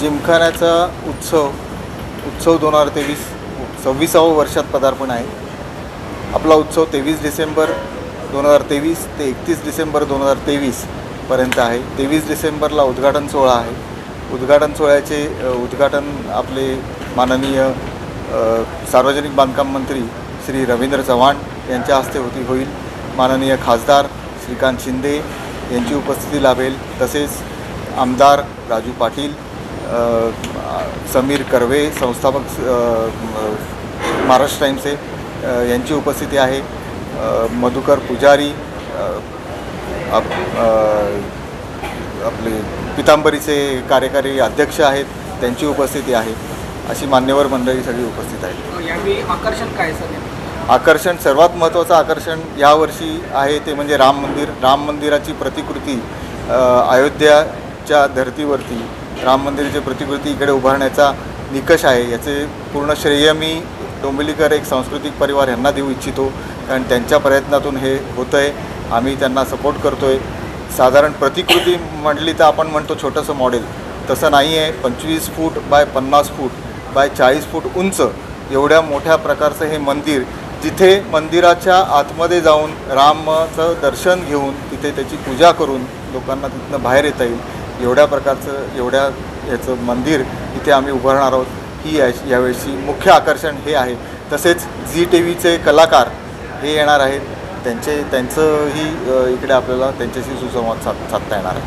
जिमखान्याचा उत्सव उत्सव दोन हजार तेवीस सव्वीसावं वर्षात पदार्पण आहे. आपला उत्सव तेवीस डिसेंबर दोन हजार तेवीस ते एकतीस डिसेंबर दोन हजार तेवीसपर्यंत आहे. तेवीस डिसेंबरला उद्घाटन सोहळा आहे. उद्घाटन सोहळ्याचे उद्घाटन आपले माननीय सार्वजनिक बांधकाम मंत्री श्री रवींद्र चव्हाण यांच्या हस्ते होती होईल. माननीय खासदार श्रीकांत शिंदे यांची उपस्थिती लाभेल. तसेच आमदार राजू पाटील समीर कर्वे संस्थापक महाराष्ट्र टाईम्सचे अ, यांची उपस्थिती आहे. मधुकर पुजारी आप आपले पितांबरीचे कार्यकारी अध्यक्ष आहेत त्यांची उपस्थिती आहे. अशी मान्यवर मंडळी सगळी उपस्थित आहेत. यावेळी आकर्षण काय सर आकर्षण सर्वात महत्त्वाचं आकर्षण यावर्षी आहे ते म्हणजे राम मंदिर. राम मंदिराची प्रतिकृती अयोध्याच्या धर्तीवरती राम मंदिराची प्रतिकृती इकडे उभारण्याचा निकष आहे. याचे पूर्ण श्रेय मी डोंबिवलीकर एक सांस्कृतिक परिवार यांना देऊ इच्छितो. कारण त्यांच्या प्रयत्नातून हे होतं आहे आम्ही त्यांना सपोर्ट करतो आहे साधारण प्रतिकृती म्हटली तर आपण म्हणतो छोटंसं मॉडेल तसं नाही आहे पंचवीस फूट बाय पन्नास फूट बाय चाळीस फूट उंच एवढ्या मोठ्या प्रकारचं हे मंदिर जिथे मंदिराच्या आतमध्ये जाऊन रामाचं दर्शन घेऊन तिथे त्याची पूजा करून लोकांना तिथनं बाहेर येता येईल. एवढ्या प्रकारचं एवढ्या याचं मंदिर इथे आम्ही उभारणार आहोत. ही या यावेळची मुख्य आकर्षण हे आहे. तसेच झी टी व्हीचे कलाकार हे येणार आहेत. त्यांचे त्यांचंही इकडे आपल्याला त्यांच्याशी सुसंवाद साध साधता येणार आहे.